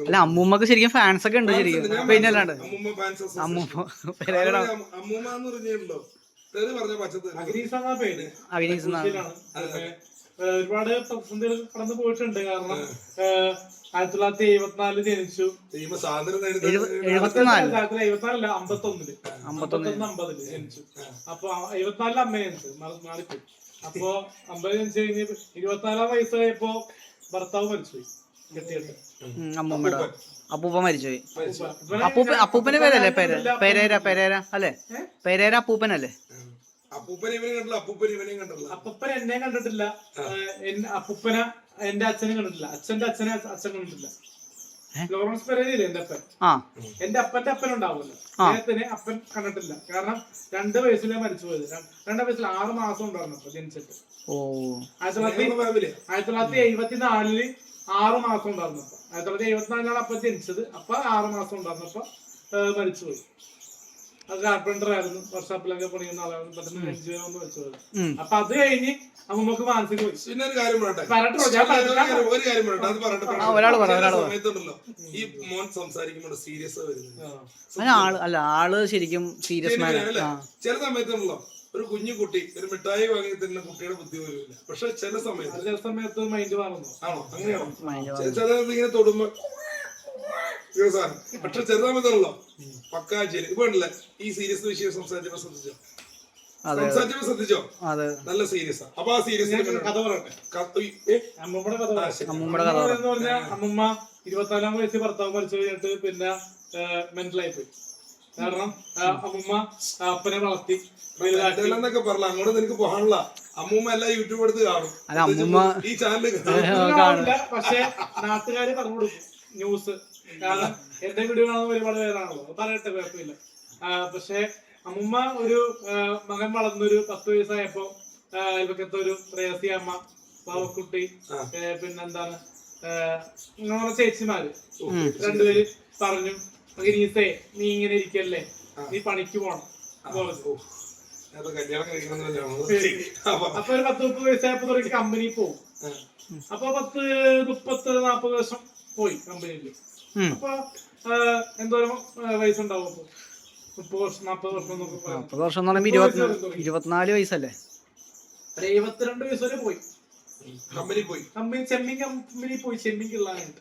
അല്ല അമ്മൂമ്മക്ക് ശരിക്കും ഫാൻസ് ഒക്കെ ഉണ്ട് ശരിക്കും. പിന്നെ അല്ലാണ്ട് അമ്മൂമ്മ പെരേരയുടെ ഒരുപാട് പ്രതിസന്ധികൾ കടന്നു പോയിട്ടുണ്ട്. കാരണം ആയിരത്തി തൊള്ളായിരത്തി എഴുപത്തിനാല്. ജനിച്ചു എഴുപത്തിനാലല്ല അമ്പത്തൊന്നിൽ. അമ്പത്തൊന്നിൽ. അമ്പതിൽ ജനിച്ചു. അപ്പൊ എഴുപത്തിനാലിൽ അമ്മ ജനിച്ചു മാറി- മാറിപ്പോയി. അപ്പൊ അമ്പത് ജനിച്ചു കഴിഞ്ഞ് ഇരുപത്തിനാലാം വയസ്സായപ്പോ ഭർത്താവ് മരിച്ചുപോയി. കെട്ടിയിട്ട്. അമ്മൂമ്മയുടെ അപ്പൂപ്പ മരിച്ചുപോയി. ഇവനെ അപ്പൂപ്പ അപ്പൂപ്പന്റെ പേരല്ലേ? പേര് പെരേര പെരേര അല്ലേ? പെരേര അപ്പൂപ്പനല്ലേ? അപ്പൂപ്പനെ ഇവനെ കണ്ടില്ല അപ്പൂപ്പനെ ഇവനെ കണ്ടില്ല അപ്പൂപ്പൻ എന്നെ കണ്ടിട്ടില്ല. അപ്പൂപ്പനെ അപ്പൂപ്പന എന്റെ അച്ഛനെ കണ്ടിട്ടില്ല. അച്ഛന്റെ അച്ഛനെ അച്ഛൻ കണ്ടിട്ടില്ല. ലോറൻസ് പെരേരയില്ലേ എന്റെ അപ്പൻ? ആ. എന്റെ അപ്പന്റെ അപ്പൻ ഉണ്ടാവുമല്ലോ. അദ്ദേഹത്തിന് അപ്പൻ കണ്ടിട്ടില്ല. കാരണം രണ്ട് വയസ്സിലെ മരിച്ചു പോയത്. രണ്ട് വയസ്സിൽ ആറ് മാസം ഉണ്ടായിരുന്നു അപ്പൊ ജനിച്ചിട്ട്. ഓ. ആയിരത്തി തൊള്ളായിരത്തി ആയിരത്തി തൊള്ളായിരത്തി എഴുപത്തിനാലിൽ ആറ് മാസം ഉണ്ടായിരുന്നപ്പോ ആയിരത്തി തൊള്ളായിരത്തി എഴുപത്തിനാലിലാണ് അപ്പൊ ജനിച്ചത്. അപ്പൊ ആറ് മാസം ഉണ്ടായിരുന്നപ്പോ മരിച്ചു മരിച്ചുപോയി അത് കാർപ്പന്റർ ആയിരുന്നു വർഷാപ്പിലൊക്കെ പണിയുന്ന ആളാണ്. പെട്ടെന്ന് ജനിച്ചു എന്ന് ഉം. അപ്പൊ അത് കഴിഞ്ഞ് അമ്മമ്മക്ക് മാനസിക പിന്നെ ഒരു കാര്യം പറയട്ടെ? ഒരു കാര്യം- ഒരു കാര്യം പറയട്ടെ അത് പറയട്ടെ. സമയത്തുണ്ടല്ലോ. ഈ മോൻ സംസാരിക്കുമ്പോൾ സീരിയസ് വരുന്നത്. ആൾ അല്ല ആൾ ശരിക്കും സീരിയസ് ചില സമയത്തുണ്ടല്ലോ ഒരു കുഞ്ഞു കുട്ടി ഒരു മിഠായി വാങ്ങി തരുന്ന കുട്ടിയുടെ ബുദ്ധി പോലുമില്ല പക്ഷെ ചില സമയത്ത് ചില സമയത്ത് മൈൻഡ് മാറുന്നു. ആണോ? അങ്ങനെയാണോ? ചില സമയത്ത് ഇങ്ങനെ തൊടുമ്പോ സാധനം പക്ഷെ ചെറുതാ സമയത്തുള്ളോ പക്കാ ശരി ഇപ്പൊ ഉണ്ടല്ലേ ഈ സീരിയസ് വിഷയം സംസാരിച്ചപ്പോ ശ്രദ്ധിച്ചോ? സംസാരിച്ചപ്പോ ശ്രദ്ധിച്ചോ? നല്ല സീരിയസ് അപ്പൊ ആ സീരിയസ് കഥ പറയട്ടെ? അമ്മമ്മയുടെ കഥ. എന്ന് പറഞ്ഞാൽ അമ്മമ്മ ഇരുപത്തിനാലാം വയസ്സിൽ ഭർത്താവ് മരിച്ചു കഴിഞ്ഞിട്ട് പിന്നെ മെന്റലായി പോയി. കാരണം അമ്മമ്മ അപ്പനെ വളർത്തി. എന്നൊക്കെ പറഞ്ഞ അങ്ങോട്ട് നിനക്ക് പോകാനുള്ള. അമ്മൂമ്മ എല്ലാം യൂട്യൂബ് എടുത്ത് കാണും. അല്ല അമ്മൂമ്മ ഈ ചാനൽ പക്ഷെ നാട്ടുകാര് പറഞ്ഞു കൊടുക്കും. ന്യൂസ്. കാരണം എന്റെ വീഡിയോ കാണുന്ന ഒരുപാട് പേരാണല്ലോ. പറയട്ടെ കുഴപ്പമില്ല. പക്ഷെ അമ്മുമ്മ ഒരു മകൻ വളർന്നൊരു പത്ത് വയസ്സായപ്പോ അയൽപക്കത്തെ ഒരു പ്രേസി അമ്മ പാവക്കുട്ടി പിന്നെന്താണ് ഇങ്ങനെ ചേച്ചിമാര് രണ്ടുപേര് പറഞ്ഞു ഗിരീസേ നീ ഇങ്ങനെ ഇരിക്കല്ലേ നീ പണിക്ക് പോണം. അപ്പൊ അപ്പൊ ഒരു പത്ത് മുപ്പത് വയസ്സായപ്പോ തുടങ്ങി കമ്പനി പോകും അപ്പൊ പത്ത് മുപ്പത്തി നാപ്പത് വർഷം പോയി കമ്പനിയിൽ. അപ്പൊ എന്തോരം വയസ്സുണ്ടാവും അപ്പൊ? മുപ്പത് വർഷം നാപ്പത് വർഷം വർഷം എന്ന് പറയുമ്പോ ഇരുപത്തി ഇരുപത്തിനാല് വയസ്സല്ലേ? ഒരു എഴുപത്തിരണ്ട് വയസ്സ് വരെ പോയി. കമ്പനി പോയി. കമ്പനി ചെമ്മീൻ കമ്പനി പോയി ചെമ്മീൻ തോന്നുന്നു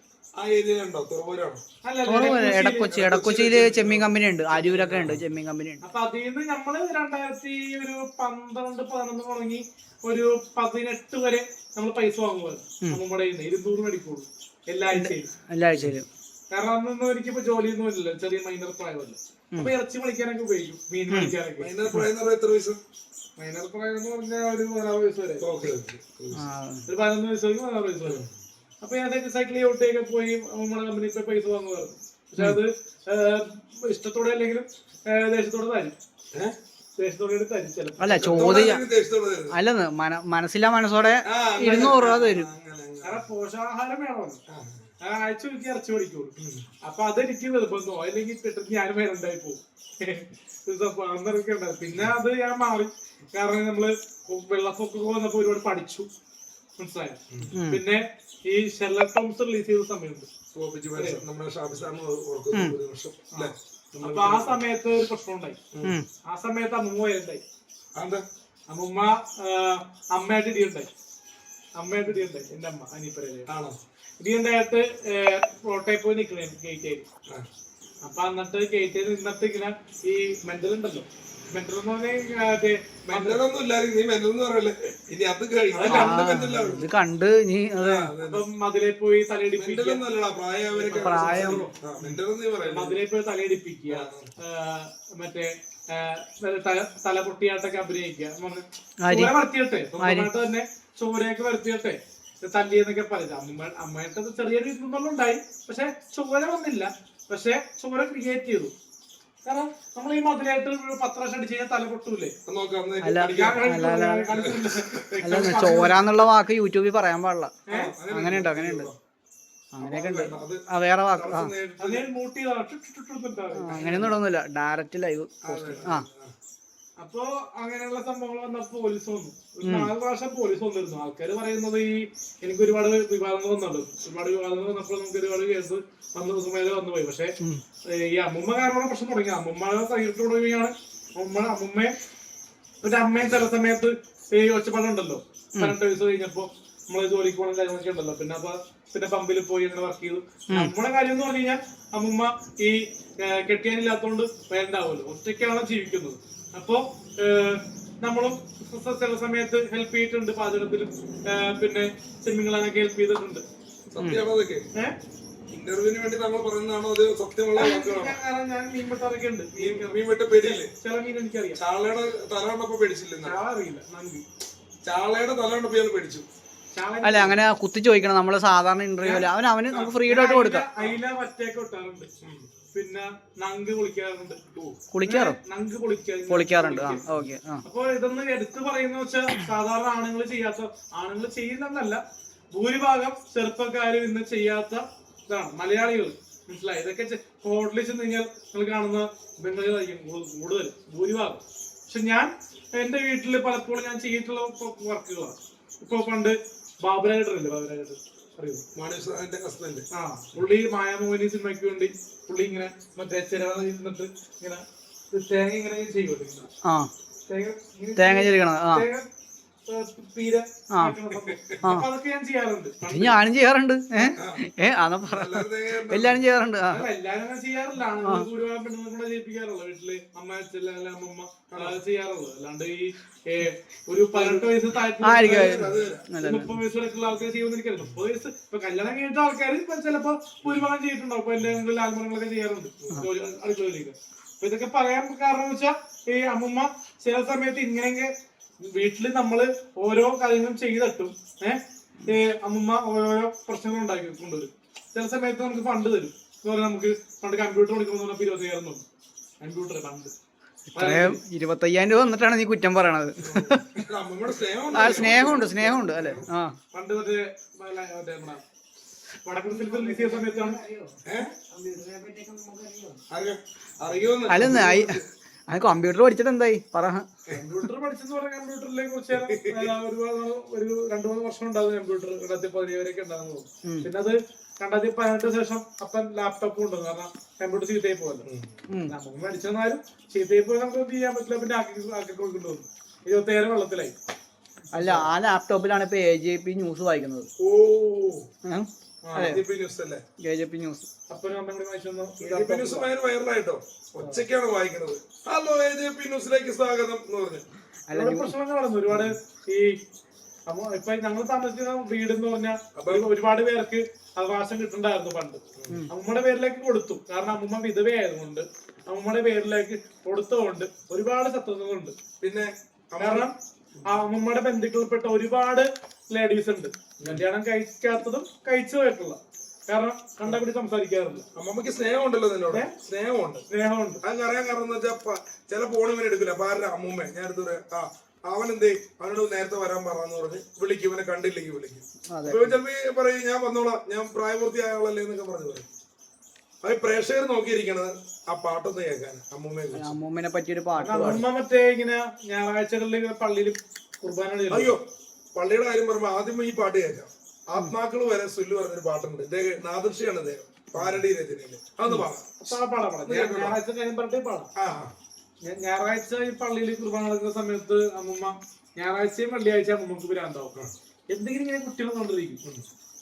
എടക്കൊച്ചി എടക്കൊച്ചിയിൽ ചെമ്മീൻ കമ്പനി ഉണ്ട് അരൂരൊക്കെ ഉണ്ട് ചെമ്മീൻ കമ്പനി ഉണ്ട് അപ്പൊ അതിൽ നിന്ന് നമ്മൾ രണ്ടായിരത്തി ഒരു പന്ത്രണ്ട് പതിനൊന്ന് തുടങ്ങി ഒരു പതിനെട്ട് വരെ നമ്മൾ പൈസ വാങ്ങുവായിരുന്നു നമ്മുടെ ഇരുന്നൂറ് മേടിക്കുള്ളൂ. എല്ലാ ആഴ്ചയിലും. എല്ലാ ആഴ്ചയിലും. കാരണം അന്നൊന്നും എനിക്കിപ്പോ ജോലിയൊന്നും ഇല്ലല്ലോ. ചെറിയ മൈനർ പ്രായമല്ലോ അപ്പൊ ഇറച്ചി വിളിക്കാനൊക്കെ ഉപയോഗിക്കും. മീൻ വിളിക്കാനൊക്കെ. മൈനർ പ്രായം എന്ന് പറഞ്ഞാൽ എത്ര വയസ്സ്? മൈനർ പ്രായം എന്ന് പറഞ്ഞാൽ ഒരു പതിനാറ് വയസ്സ് വരെ. ഓക്കെ ഒരു പതിനൊന്ന് വയസ്സ് വരെ പതിനാറ് വയസ്സ് വരെ അപ്പൊ ഞാൻ സൈക്കിൾ ഔട്ടേക്ക് പോയി നമ്മുടെ കമ്പനിയിൽ ഇപ്പൊ പൈസ വാങ്ങുമായിരുന്നു പക്ഷെ അത് ഇഷ്ടത്തോടെ അല്ലെങ്കിലും ദേശത്തോടെ ദേഷ്യത്തോടെ തരും. അല്ല ചോദ്യം അല്ല മനസ്സില്ല മനസ്സോടെ. ഇരുന്നൂറ് രൂപ തരും. പോഷകാഹാരം വേണമല്ലോ. ആഴ്ച എനിക്ക് ഇറച്ചി മേടിക്കുള്ളൂ അപ്പൊ അതെനിക്ക് നിർബന്ധമോ അല്ലെങ്കിൽ പെട്ടെന്ന് ഞാൻ വേറെണ്ടായി പോകും അന്നൊക്കെ പിന്നെ അത് ഞാൻ മാറി. കാരണം നമ്മൾ വെള്ളപ്പൊക്കം വന്നപ്പോ ഒരുപാട് പഠിച്ചു. മനസ്സിലായോ? പിന്നെ ഈ ഷെർലക് ടോംസ് റിലീസ് ചെയ്ത സമയത്ത് അപ്പൊ ആ സമയത്ത് ഒരു പ്രശ്നം ഉണ്ടായി ആ സമയത്ത് അമ്മൂമ്മ വരുണ്ടായി അമ്മൂമ്മ അമ്മയായിട്ട് ഇടിയുണ്ടായി. അമ്മയായിട്ട് ഇടിയുണ്ടായി. എന്റെ അമ്മ അനിപ്പരയിലെ ആണോ? ഇടിയുണ്ടായിട്ട് റോട്ടയിൽ പോയി നിക്കണേ ഗേറ്റ് ആ. അപ്പൊ അന്നത്തെ ഗേറ്റിൽ ഇന്നത്തെ ഇങ്ങനെ ഈ മെന്റൽ ഉണ്ടല്ലോ. മെന്റൽ എന്ന് പറഞ്ഞാൽ ഇത് കണ്ട് നീ മതിലെ പോയി തലയിടിപ്പിക്കുക പ്രായം. മതിലെ പോയി തലയിടിപ്പിക്കുക മറ്റേ തല- പൊട്ടിയാട്ടൊക്കെ അഭിനയിക്കുക. ചോര വരത്തിയട്ടെ? സ്വന്തമായിട്ട് തന്നെ ചോരയൊക്കെ വരത്തിയട്ടെ തല്ലിയെന്നൊക്കെ പറയുന്നത് അമ്മ അമ്മയുടെ ചെറിയൊരു ഇതൊന്നും ഉണ്ടായി പക്ഷെ ചോര വന്നില്ല പക്ഷെ ചോര ക്രിയേറ്റ് ചെയ്തു കാരണം നമ്മൾ ഈ മതിലായിട്ട് ഒരു പത്ത് വർഷം അടിച്ച് കഴിഞ്ഞാൽ തല പൊട്ടൂലേ നോക്കാം ചോര ചോരാന്നുള്ള വാക്ക് യൂട്യൂബിൽ പറയാൻ പാടില്ല അങ്ങനെയുണ്ട് അങ്ങനെയുണ്ട് അങ്ങനെയൊക്കെ ഉണ്ട് വേറെ വാക്ക് അങ്ങനെയൊന്നും ഇടൊന്നുമില്ല ഡയറക്റ്റ് ലൈവ് പോസ്റ്റ് ആ അപ്പോ അങ്ങനെയുള്ള സംഭവങ്ങൾ വന്നപ്പോ പോലീസ് വന്നു. ഒരു നാല് പ്രാവശ്യം പോലീസ് വന്നിരുന്നു. ആൾക്കാർ പറയുന്നത് ഈ എനിക്ക് ഒരുപാട് വിവാദങ്ങൾ വന്നുണ്ട് ഒരുപാട് വിവാദങ്ങൾ വന്നപ്പോൾ നമുക്ക് ഒരുപാട് കേസ് വന്ന് സുമേല വന്നു പോയി. പക്ഷെ ഈ അമ്മുമ്മ കാരണം പ്രശ്നം തുടങ്ങി. അമ്മുമ്മ സഹിച്ചു തുടങ്ങിയാണ് അമ്മ അമ്മുമ്മയെ ഒരു അമ്മയും ചില സമയത്ത് ഈ ഒച്ചപ്പാടുണ്ടല്ലോ. പതിനെട്ട് വയസ്സ് കഴിഞ്ഞപ്പോ നമ്മൾ ജോലിക്ക് പോകണം കാര്യങ്ങളൊക്കെ ഉണ്ടല്ലോ. പിന്നെ അപ്പൊ പിന്നെ പമ്പിൽ പോയി അങ്ങനെ വർക്ക് ചെയ്തു. നമ്മുടെ കാര്യം എന്ന് പറഞ്ഞു കഴിഞ്ഞാൽ അമ്മുമ്മ ഈ കെട്ടിയാനില്ലാത്തോണ്ട് വേണ്ടാവുമല്ലോ ഒറ്റയ്ക്കാണ് ജീവിക്കുന്നത്. അപ്പോ നമ്മളും ചില സമയത്ത് ഹെൽപ്പ് ചെയ്തിട്ടുണ്ട് പാചകത്തിലും പിന്നെ സിനിമകളൊക്കെ ഹെൽപ്പ് ചെയ്തിട്ടുണ്ട്. സത്യമാണോ അതൊക്കെ ഇന്റർവ്യൂവിന് വേണ്ടി നമ്മൾ പറയുന്നതാണോ അത് സത്യമുള്ള വാക്കുകളാണോ? കാരണം ഞാൻ മീൻ വെട്ടാറൊക്കെ ഉണ്ട് മീൻ മീൻ വെട്ട പേടിയില്ലേ? ചില മീൻ എനിക്കറിയാം. ചാളയുടെ തല കണ്ടപ്പോ പേടിച്ചില്ല ഇന്നലെ. ചാള അറിയില്ല നന്ദി. ചാളയുടെ തല കണ്ടപ്പോ ഇയാൾ പേടിച്ചു. അല്ല അങ്ങനെ കുത്തി ചോദിക്കണം. നമ്മൾ സാധാരണ ഇന്റർവ്യൂ അവൻ അവന് നമുക്ക് ഫ്രീഡായിട്ട് കൊടുക്കാം. അയില വറ്റയൊക്കെ വെട്ടാറുണ്ട്. പിന്നെ നങ്ക് കുളിക്കാറുണ്ട്. കുളിക്കാറോ? നങ്ക് ഓക്കെ അപ്പൊ ഇതൊന്ന് എടുത്തു പറയുന്ന വെച്ചാൽ സാധാരണ ആണുങ്ങൾ ചെയ്യാത്ത ആണുങ്ങൾ ചെയ്യുന്നതല്ല. ഭൂരിഭാഗം ചെറുപ്പക്കാരും ഇന്ന് ചെയ്യാത്ത ഇതാണ് മലയാളികൾ. മനസ്സിലായി? ഇതൊക്കെ ഹോട്ടലിൽ ചെന്ന് കഴിഞ്ഞാൽ നിങ്ങൾ കാണുന്ന ബംഗാളികളായിരിക്കും കൂടു- കൂടുതൽ ഭൂരിഭാഗം. പക്ഷെ ഞാൻ എന്റെ വീട്ടിൽ പലപ്പോഴും ഞാൻ ചെയ്തിട്ടുള്ള വർക്കുകളാണ് ഇപ്പൊ പണ്ട് ബാബുരാജേട്ടനില്ലേ ബാബുരാജേട്ടൻ അറിയോ. മാനേജ്മെന്റ് ഹസ്ബൻഡ് ആ പുള്ളി മായാമോഹിനി സിനിമയ്ക്ക് വേണ്ടി പുള്ളി ഇങ്ങനെ മറ്റേ ചിരവ ഇരുന്നിട്ട് ഇങ്ങനെ തേങ്ങ ഇങ്ങനെ ചെയ്യുമല്ലോ ആ. തേങ്ങ തേങ്ങ ചെരുക്കണം ആ. അതൊക്കെ ഞാൻ ചെയ്യാറുണ്ട്. ഞാനും ചെയ്യാറുണ്ട്. ഏ? അതാ പറ എല്ലാരും ചെയ്യാറുണ്ട്. ആ. അല്ല, എല്ലാരും അങ്ങനെ ചെയ്യാറില്ല. ആണുങ്ങൾ ഭൂരിഭാഗം പെണ്ണുങ്ങളെ ചെയ്യിപ്പിക്കാറുള്ളൂ. വീട്ടിൽ അമ്മ അച്ഛൻ അല്ലെങ്കിൽ അമ്മമ്മ അല്ലാതെ ചെയ്യാറുള്ളൂ അല്ലാണ്ട് ഈ ഒരു പതിനെട്ട് വയസ്സ് താഴ്ത്തി ആൾക്കാർ ചെയ്യുമെന്ന് എനിക്കറിയാം മുപ്പത് വയസ്സ് ഇപ്പൊ കല്യാണം ആൾക്കാർ ചിലപ്പോ ഭൂരിഭാഗം ചെയ്തിട്ടുണ്ടാവും. ചെയ്യാറുണ്ട്. ജോലി അടുക്കളയിലേക്ക്. അപ്പൊ ഇതൊക്കെ പറയാൻ കാരണം വെച്ചാ വെച്ചാൽ ഈ അമ്മമ്മ ചില സമയത്ത് ഇങ്ങനെയൊക്കെ വീട്ടിൽ നമ്മൾ ഓരോ കാര്യങ്ങളും ചെയ്തിട്ടും ഏഹ് അമ്മമ്മ ഓരോരോ പ്രശ്നങ്ങൾ ഉണ്ടാക്കി കൊണ്ടുവരും ചില സമയത്ത് നമുക്ക് ഫണ്ട് തരും. എന്ന് പറഞ്ഞാൽ നമുക്ക് പണ്ട് കമ്പ്യൂട്ടർ കൊടുക്കുമ്പോൾ പറഞ്ഞാൽ ഇരുപത്തയ്യായിരം തോന്നും. കമ്പ്യൂട്ടർ പണ്ട് ഇരുപത്തയ്യായിരം രൂപ വന്നിട്ടാണ് നീ കുറ്റം പറയണത്. ആ സ്നേഹമുണ്ട് സ്നേഹമുണ്ട് അല്ലേ? ആ. പണ്ട് മറ്റേ സമയത്താണ്. അറിയോന്ന്. അല്ലെന്ന് അത് കമ്പ്യൂട്ടർ പഠിച്ചിട്ട് എന്തായി? പറ. കമ്പ്യൂട്ടർ പഠിച്ചെന്ന് പറഞ്ഞ കമ്പ്യൂട്ടറിലെ കുറിച്ച് ഒരുപാട് ഒരു രണ്ടു മൂന്ന് വർഷം ഉണ്ടാവും കമ്പ്യൂട്ടർ രണ്ടായിരത്തി പതിനേഴ് വരെയൊക്കെ ഉണ്ടാകുന്നു പിന്നെ അത് രണ്ടായിരത്തി പതിനെട്ട് ശേഷം അപ്പൻ ലാപ്ടോപ്പ് ഉണ്ട് കാരണം കമ്പ്യൂട്ടർ ചീത്തയായി പോകല്ലോ നമുക്ക് മേടിച്ചെന്നാലും ചീത്തയായി പോയി നമുക്ക് എന്ത് ചെയ്യാൻ പറ്റില്ല പിന്നെ ആക്കി ആക്കി കൊടുക്കേണ്ടി വന്നു ഇരുപത്തേഴ് വെള്ളത്തിലായി. അല്ല ആ ലാപ്ടോപ്പിലാണ് ഇപ്പൊ എ ജെ പി ന്യൂസ് വായിക്കുന്നത്. ഓ. ന്യൂസ്. ഭയങ്കര വൈറലായിട്ടോ? ഒച്ചയ്ക്കാണ് വായിക്കുന്നത്. ഹലോ എ ജെ പി ന്യൂസിലേക്ക് സ്വാഗതം എന്ന് പറഞ്ഞു. ഒരുപാട് പ്രശ്നങ്ങൾ ഒരുപാട് ഈ അമ്മ ഇപ്പൊ ഞങ്ങൾ താമസിക്കുന്ന വീട് എന്ന് പറഞ്ഞാൽ ഒരുപാട് പേർക്ക് അവകാശം കിട്ടുന്നുണ്ടായിരുന്നു പണ്ട്. അമ്മയുടെ പേരിലേക്ക് കൊടുത്തു. കാരണം അമ്മമ്മ വിധവയായതുകൊണ്ട് അമ്മയുടെ പേരിലേക്ക് കൊടുത്തതുകൊണ്ട് ഒരുപാട് സത്യങ്ങളുണ്ട് പിന്നെ കാരണം ആ അമ്മമ്മയുടെ ബന്ധുക്കളിൽപ്പെട്ട ഒരുപാട് ലേഡീസ് ഉണ്ട്. കല്യാണം കഴിക്കാത്തതും കഴിച്ചു പോയിട്ടുള്ള കാരണം കണ്ടപിടി സംസാരിക്കാറില്ല. അമ്മമ്മക്ക് സ്നേഹമുണ്ടല്ലോ നിന്നോട്. സ്നേഹമുണ്ട്. സ്നേഹമുണ്ട്. അത് അറിയാൻ കാരണം എന്ന് വെച്ചാൽ ചില ഫോൺ ഇവനെ എടുക്കില്ല. അപ്പൊ ആരുടെ? അമ്മൂമ്മ. ഞാൻ എടുത്തു പറയാം. ആ അവൻ എന്തേ അവനോട് നേരത്തെ വരാൻ പറഞ്ഞു പറഞ്ഞ് വിളിക്കും. ഇവനെ കണ്ടില്ലെങ്കിൽ വിളിക്കും. അപ്പൊ ചിലപ്പോ പറയും ഞാൻ വന്നോളാം. ഞാൻ പ്രായപൂർത്തിയായ ആളല്ലേ എന്നൊക്കെ പറഞ്ഞു പറയും. അത് പ്രേക്ഷകർ നോക്കിയിരിക്കണത് ആ പാട്ടൊന്ന് കേൾക്കാൻ. അമ്മൂമ്മയെ അമ്മൂമ്മനെ പറ്റിയൊരു പാട്ട് പാടും. അമ്മ മറ്റേ ഇങ്ങനെ ഞായറാഴ്ചകളിൽ ഇങ്ങനെ പള്ളിയിൽ കുർബാന. അയ്യോ. പള്ളിയുടെ കാര്യം പറയുമ്പോൾ ആദ്യം ഈ പാട്ട് കേൾക്കാം. ആത്മാക്കൾ വരെ സുല്ലു പറഞ്ഞൊരു പാട്ടുണ്ട്. ഇദ്ദേഹം നാദൃഷിയാണ് അദ്ദേഹം പാരടി രചനയിൽ. അത് പാടാം. ഞായറാഴ്ച ഈ പള്ളിയിൽ കുർബാന നടക്കുന്ന സമയത്ത് അമ്മമ്മ ഞായറാഴ്ചയും വെള്ളിയാഴ്ച അമ്മമ്മക്ക് ഭ്രാന്താവും എന്തെങ്കിലും ഇങ്ങനെ കുട്ടികൾ കൊണ്ടിരിക്കും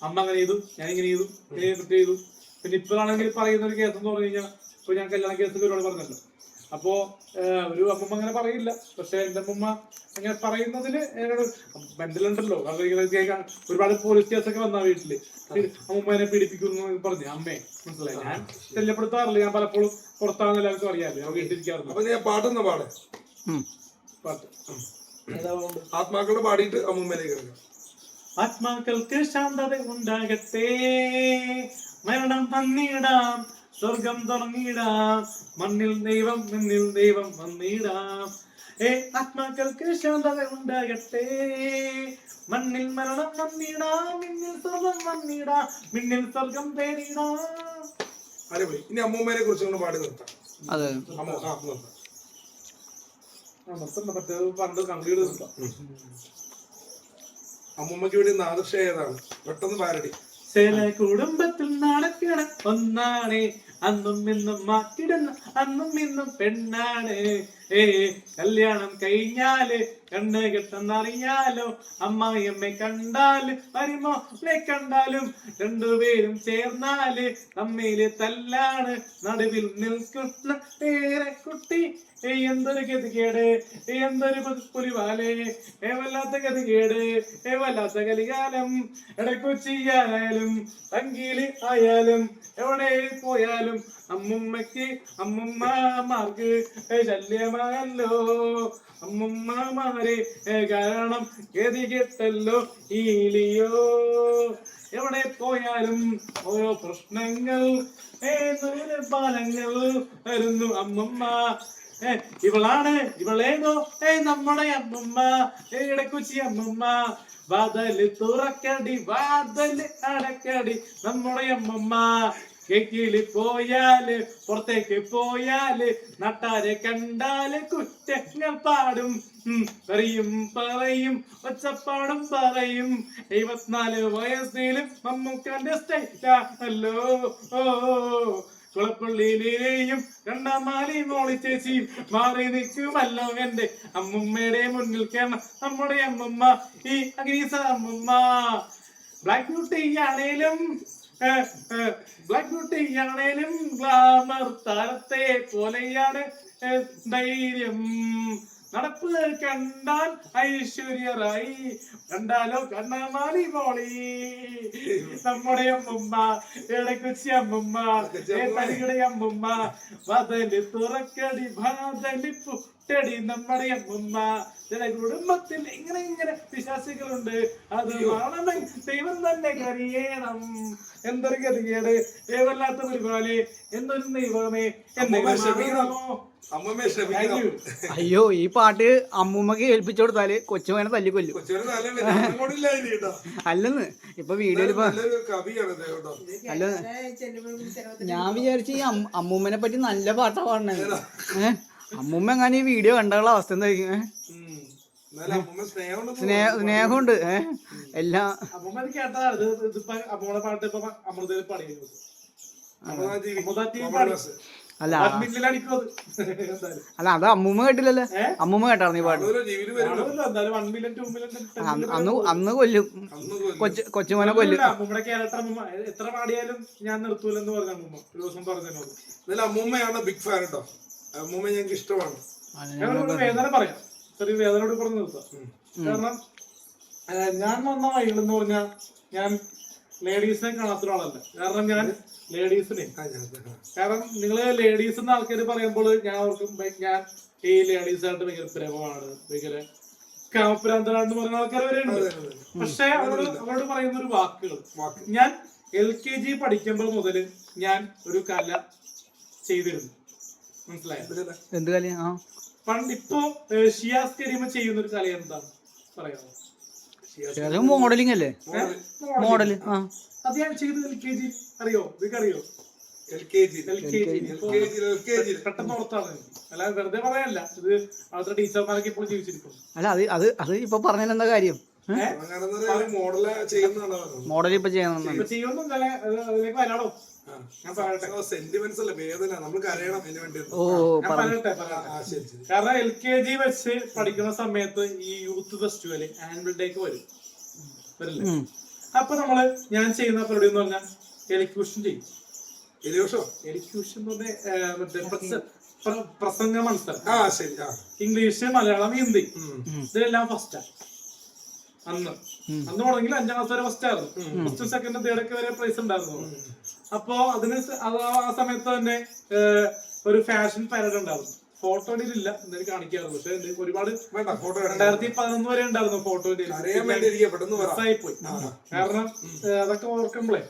അമ്മ അങ്ങനെ ചെയ്തു ഞാൻ ഇങ്ങനെ ചെയ്തു ഇങ്ങനെ ചെയ്തു. പിന്നെ ഇപ്പോഴാണെങ്കിൽ പറയുന്ന ഒരു കേസ് എന്ന് പറഞ്ഞു കഴിഞ്ഞാൽ ഇപ്പൊ ഞാൻ കല്യാണ കേസ് ഒരുപാട് പറഞ്ഞല്ലോ. അപ്പോ ഒരു അമ്മമ്മ അങ്ങനെ പറയില്ല. പക്ഷെ എന്റെ അമ്മമ്മ അങ്ങനെ പറയുന്നതിന് മെന്റലുണ്ടല്ലോ ഒരുപാട് പോലീസ് കേസൊക്കെ വന്ന വീട്ടിൽ. അമ്മമ്മനെ പീഡിപ്പിക്കുന്നു എന്ന് പറഞ്ഞു. അമ്മേ മനസ്സിലായി? ഞാൻ ശല്യപ്പെടുത്താറില്ല. ഞാൻ പലപ്പോഴും പുറത്താണെന്ന് എല്ലാവർക്കും അറിയാമല്ലോ. ഞാൻ വീട്ടിലിരിക്കാറുണ്ട്. അപ്പൊ ഞാൻ പാട്ടൊന്ന് പാടേ. പാട്ട്. ആത്മാക്കളുടെ പാടിയിട്ട് അമ്മൂമ്മയിലേക്ക് കേൾക്കാം ആത്മാക്കൾക്ക് ശാന്തത ഉണ്ടാകട്ടെ. മരണം വന്നിടാം സ്വർഗം തുടങ്ങിയിടാ. മണ്ണിൽ ദൈവം മണ്ണിൽ ദൈവം വന്നിടാം. ഏ ആത്മാക്കൾക്ക് ശാന്തത ഉണ്ടാകട്ടെ. മണ്ണിൽ മരണം വന്നിടാം മിന്നിൽ സ്വർഗം വന്നിടാം മിന്നിൽ സ്വർഗം തേടിടാ. അടിപൊളി. ഇനി അമ്മൂമ്മേനെ കുറിച്ച് നമ്മൾ പാടി നിർത്താം. അതെ. അമ്മ ആ നിർത്താം ആ, നിർത്തണ്ട മറ്റേത് പറഞ്ഞത് കംപ്ലീറ്റ് നിർത്താം. അമ്മൂമ്മക്ക് വേണ്ടി നാദൃശ ഏതാണ്? പെട്ടെന്ന് പാരടി. ചില കുടുംബത്തിൽ നടക്കണ ഒന്നാണ് അന്നും ഇന്നും മാറ്റിടുന്ന. അന്നും ഇന്നും പെണ്ണാണ്. ഏ കല്യാണം കഴിഞ്ഞാൽ കണ്ണ് കെട്ടെന്നറിഞ്ഞാലോ അമ്മായിയമ്മയെ കണ്ടാൽ മരുമോനെ കണ്ടാലും രണ്ടുപേരും ചേർന്നാൽ തമ്മിൽ തല്ലാണ്. നടുവിൽ നിൽക്കുന്ന പേരെ കുട്ടി. ഏ എന്തൊരു ഗതികേട്? ഏ എന്തൊരു പുലിവാലേ? ഏ വല്ലാത്ത ഗതികേട്. ഏ വല്ലാത്ത കലികാലം. ഇടക്കൊച്ചിയായാലും തങ്കീൽ ആയാലും എവിടെ പോയാലും അമ്മുമ്മക്ക് അമ്മുമ്മമാർക്ക് ശല്യമാണല്ലോ അമ്മുമ്മമാരെ കാരണം ഗതി കെട്ടല്ലോ ഈലിയോ എവിടെ പോയാലും ഓരോ പ്രശ്നങ്ങൾ ഏ പാലങ്ങൾ വരുന്നു അമ്മമ്മ. ഇവളാണ് ഇവളേതോ ഏ നമ്മുടെ അമ്മമ്മ. ഇടക്കുച്ചി അമ്മമ്മ. വാതൽ തുറക്കടി വാതൽ അടക്കടി നമ്മുടെ അമ്മമ്മ. കേക്കിൽ പോയാൽ പുറത്തേക്ക് പോയാൽ നട്ടാരെ കണ്ടാൽ കുറ്റങ്ങൾ പാടും. പറയും പറയും ഒച്ചപ്പാടും പറയും. എഴുപത്തിനാല് വയസ്സിലും മമ്മൂക്കാന്റെ സ്റ്റൈലാണല്ലോ ഓ കുളപ്പള്ളിയിലെയും രണ്ടാമാലി മോളി ചേച്ചിയും മാറി നിൽക്കുമല്ലോ എന്റെ അമ്മുമ്മയുടെ മുന്നിൽ കേമ നമ്മുടെ അമ്മുമ്മ ഈ അഗ്നീസ അമ്മുമ്മ. ബ്ലാക്ക് ബ്യൂട്ടി ആണേലും ബ്ലാക്ക് ബ്യൂട്ടി ആണേലും ഗ്ലാമർ താരത്തെ പോലെയാണ് ധൈര്യം. നടപ്പ് കണ്ടാൽ ഐശ്വര്യറായി കണ്ടാലോ കണ്ണാമാലി മോളി. നമ്മുടെ അമ്മുമ്മ ഏടക്കുച്ചി അമ്മുമ്മ തലിയുടെ അമ്മുമ്മ. വതൽ തുറക്കടി വാതലി പുട്ടടി നമ്മുടെ അമ്മുമ്മ. ചില കുടുംബത്തിൽ ഇങ്ങനെ ഇങ്ങനെ വിശ്വാസികളുണ്ട്. അത് വേണമെങ്കിൽ ദൈവം തന്നെ കരിയേണം എന്തൊരു ഗതികേട്. ദൈവമല്ലാത്ത ഒരു പോലെ എന്തൊരു ദൈവമേ. എന്തെങ്കിലും അയ്യോ ഈ പാട്ട് അമ്മൂമ്മക്ക് ഏൽപ്പിച്ചു കൊടുത്താൽ കൊച്ചുമേനെ തല്ലിക്കൊല്ലു അല്ലെന്ന് ഇപ്പൊ വീഡിയോയിൽ അല്ല ഞാൻ വിചാരിച്ചു ഈ അമ്മ- അമ്മൂമ്മനെ പറ്റി നല്ല പാട്ടാ പാടണത് ഏഹ് അമ്മൂമ്മ എങ്ങനെ ഈ വീഡിയോ കണ്ടുള്ള അവസ്ഥ എന്തായിരിക്കും? സ്നേഹമുണ്ട് ഏഹ് എല്ലാം കേട്ടതാണ്. പാട്ട് ഇപ്പൊ അമൃതയിൽ പാടിയത് അല്ല. അല്ല അത് അമ്മൂമ്മ കേട്ടില്ലല്ലേ? അമ്മൂമ്മ കേട്ടായിരുന്നു ഈ പാട്ട്? അന്ന് അന്ന് അന്ന് കൊല്ലും. കൊച്ചു കൊച്ചുമോനെ കൊല്ലും. അമ്മൂമ്മയുടെ ക്യാരക്ടർ അമ്മൂമ്മ. എത്ര പാടിയാലും ഞാൻ നിർത്തൂലെന്ന് പറഞ്ഞു അമ്മൂമ്മ. ഒരു ദിവസം അമ്മൂമ്മയാണ് ബിഗ് ഫാൻ കേട്ടോ അമ്മൂമ്മ ഞങ്ങൾക്ക് ഇഷ്ടമാണ്. വേദന പറയാം. ചെറിയ വേദനയോട് പറഞ്ഞു നിർത്താം കാരണം ഞാൻ വന്ന വഴികളെന്ന് പറഞ്ഞാൽ ഞാൻ ലേഡീസിനെ കാണാത്ത ഒരാളല്ല കാരണം ഞാൻ ലേഡീസിനെ കാരണം നിങ്ങൾ ലേഡീസ് എന്ന ആൾക്കാർ പറയുമ്പോൾ ഞാൻ ഓർക്കും ഞാൻ ഈ ലേഡീസ് ആയിട്ട് ഭയങ്കര പ്രേമമാണ്. ഭയങ്കര കാമപ്രാന്തനാണെന്ന് പറയുന്ന ആൾക്കാർ വരെ ഉണ്ട്. പക്ഷെ അവരോട് അവരോട് പറയുന്ന ഒരു വാക്കുകൾ വാക്ക്. ഞാൻ എൽ കെ ജി പഠിക്കുമ്പോൾ മുതൽ ഞാൻ ഒരു കല ചെയ്തിരുന്നു. മനസ്സിലായോ? എന്ത് കല പണ്ട് ഇപ്പോ ഷിയാസ് കരീമ ചെയ്യുന്ന ഒരു കല എന്താണ് പറയാമോ? അത് മോഡലിംഗ് അല്ലേ? മോഡൽ മോഡൽ ആ. അത് ഞാൻ ചെയ്തത് എൽ കെ ജി അറിയോ? അറിയോ L K G L K G L K G L K G പെട്ടെന്ന് ഓർത്താണ് എനിക്ക്. വെറുതെ പറയാനല്ല ഇത് അവിടുത്തെ ടീച്ചർമാരൊക്കെ ഇപ്പോൾ ജീവിച്ചിരിക്കും. അല്ല അത് അത് അത് ഇപ്പൊ പറഞ്ഞതിൽ കാര്യം? മോഡൽ ഇപ്പൊ ചെയ്യണം ചെയ്യുന്നു ചെയ്യുമെന്നല്ല അതിലേക്ക് വരാടോ? ഞാൻ പറയട്ടെ. സെന്റിമെന്റ്സ് അല്ല? വേദന. നമ്മൾ കരയണം അതിന് വേണ്ടി. ഓ ഞാൻ പറയട്ടെ പറയട്ടെ ആ ശരി ശരി. കാരണം എൽ കെ ജി വെച്ച് പഠിക്കുന്ന സമയത്ത് ഈ യൂത്ത് ഫെസ്റ്റിവൽ ആനുവൽ ഡേക്ക് വരും. വരില്ലേ. അപ്പൊ നമ്മൾ ഞാൻ ചെയ്യുന്ന പരിപാടി എന്ന് പറഞ്ഞാൽ എലിക്യൂഷൻ ചെയ്യും. എലിക്യൂഷൻ എന്ന് മറ്റേ പ്രസംഗ മത്സരം. ഇംഗ്ലീഷ് മലയാളം ഹിന്ദി. ഇതെല്ലാം ഇതിലെല്ലാം ഫസ്റ്റാ അന്ന്. അന്ന് തുടങ്ങി അഞ്ചാം ക്ലാസ് വരെ ഫസ്റ്റ് ആയിരുന്നു. ഫസ്റ്റ് സെക്കൻഡ് തേർഡ് ഒക്കെ വരെ പ്രൈസ് ഉണ്ടായിരുന്നു. അപ്പോ അതിന് ആ ആ സമയത്ത് തന്നെ ഒരു ഫാഷൻ പാരഡ് ഉണ്ടായിരുന്നു. ഫോട്ടോ ഇല്ല എന്തായാലും കാണിക്കാറുണ്ട് പക്ഷെ ഒരുപാട് വേണ്ട ഫോട്ടോ രണ്ടായിരത്തി പതിനൊന്ന് വരെ ഉണ്ടായിരുന്നു ഫോട്ടോ പോയി കാരണം അതൊക്കെ ഓർക്കുമ്പോഴേ